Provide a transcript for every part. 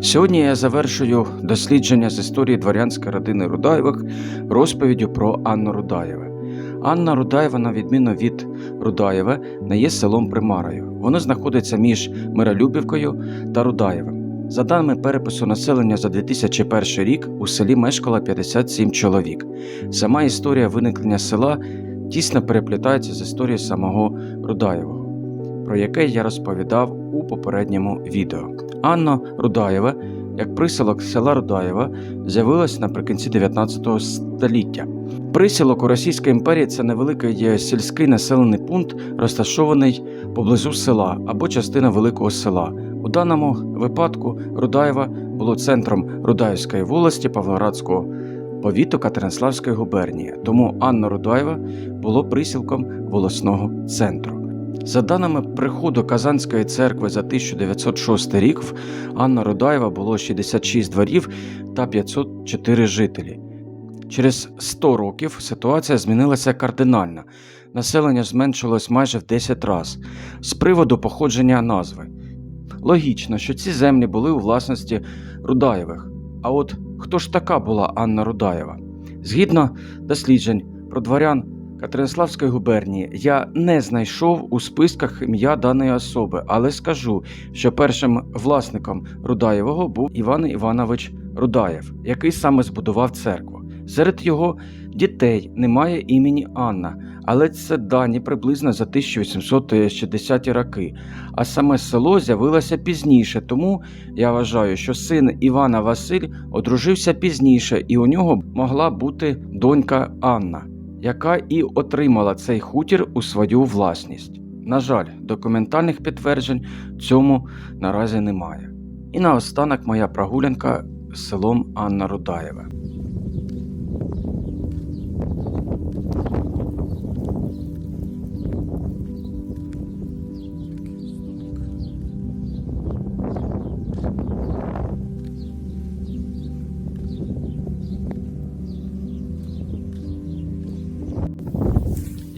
Сьогодні я завершую дослідження з історії дворянської родини Рудаєвих розповіддю про Анну Рудаєве. Анна Рудаєва, на відміну від Рудаєва, не є селом Примарою. Воно знаходиться між Миролюбівкою та Рудаєвим. За даними перепису населення за 2001 рік, у селі мешкало 57 чоловік. Сама історія виникнення села тісно переплітається з історією самого Рудаєвого, про яке я розповідав у попередньому відео. Анна Рудаєва, як присілок села Рудаєва, з'явилась наприкінці 19 століття. Присілок у Російській імперії це невеликий сільський населений пункт, розташований поблизу села або частина великого села. У даному випадку Рудаєва було центром Рудаївської волості Павлоградського повіту Катеринславської губернії, тому Анна Рудаєва було присілком волосного центру. За даними приходу Казанської церкви за 1906 рік, Анна Рудаєва було 66 дворів та 504 жителі. Через 100 років ситуація змінилася кардинально. Населення зменшилось майже в 10 разів з приводу походження назви. Логічно, що ці землі були у власності Рудаєвих. А от хто ж така була Анна Рудаєва? Згідно досліджень про дворян Катеринславської губернії, я не знайшов у списках ім'я даної особи, але скажу, що першим власником Рудаєвого був Іван Іванович Рудаєв, який саме збудував церкву. Серед його дітей немає імені Анна, але це дані приблизно за 1860 роки. А саме село з'явилося пізніше, тому я вважаю, що син Івана Василь одружився пізніше, і у нього могла бути донька Анна, яка і отримала цей хутір у свою власність. На жаль, документальних підтверджень цьому наразі немає. І наостанок моя прогулянка селом Анна Рудаєва.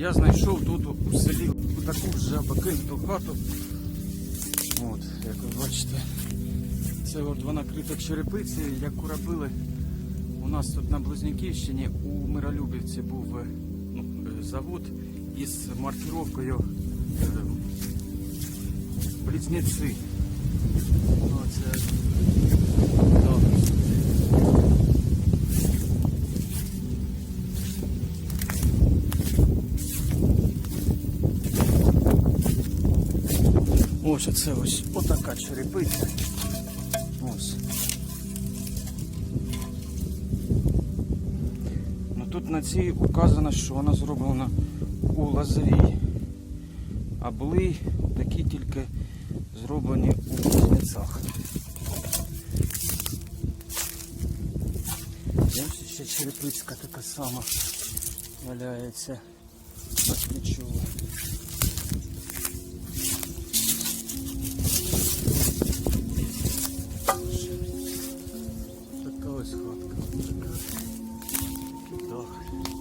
Я знайшов тут у селі таку жабакинту хату. От, як ви бачите, це от вона крита черепиці, яку робили у нас тут на Близнюківщині у Миролюбівці був е, ну, е, завод із маркіровкою е, Близнеці. Оце, да. Ось оце ось отака черепиця. Ось. Ну тут на цій указано, що вона зроблена у лазовій. А були такі тільки зроблені у близнецах. Ось ще черепицька така сама валяється. Відчула. Така ось хатка. Такий дах.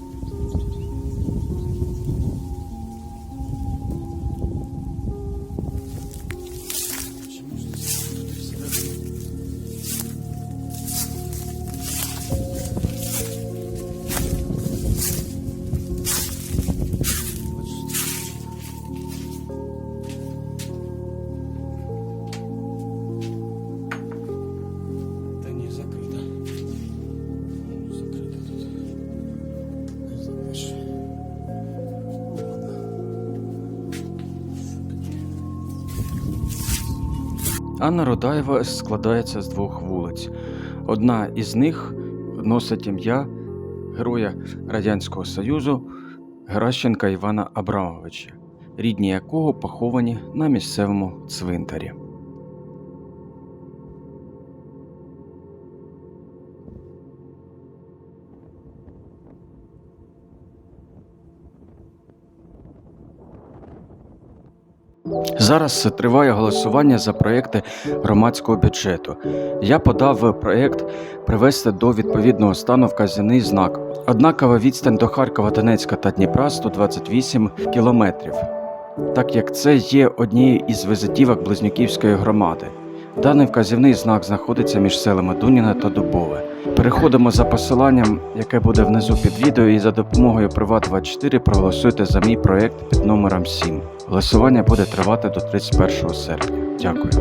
Анна Родаєва складається з двох вулиць. Одна із них носить ім'я героя Радянського Союзу Гращенка Івана Абрамовича, рідні якого поховані на місцевому цвинтарі. Зараз триває голосування за проекти громадського бюджету. Я подав проект привести до відповідного стану вказаний знак. Однакова відстань до Харкова, Донецька та Дніпра 128 кілометрів, так як це є однією із візитівок Близнюківської громади. Даний вказівний знак знаходиться між селами Дуніна та Дубове. Переходимо за посиланням, яке буде внизу під відео, і за допомогою Приват24 проголосуйте за мій проєкт під номером 7. Голосування буде тривати до 31 серпня. Дякую.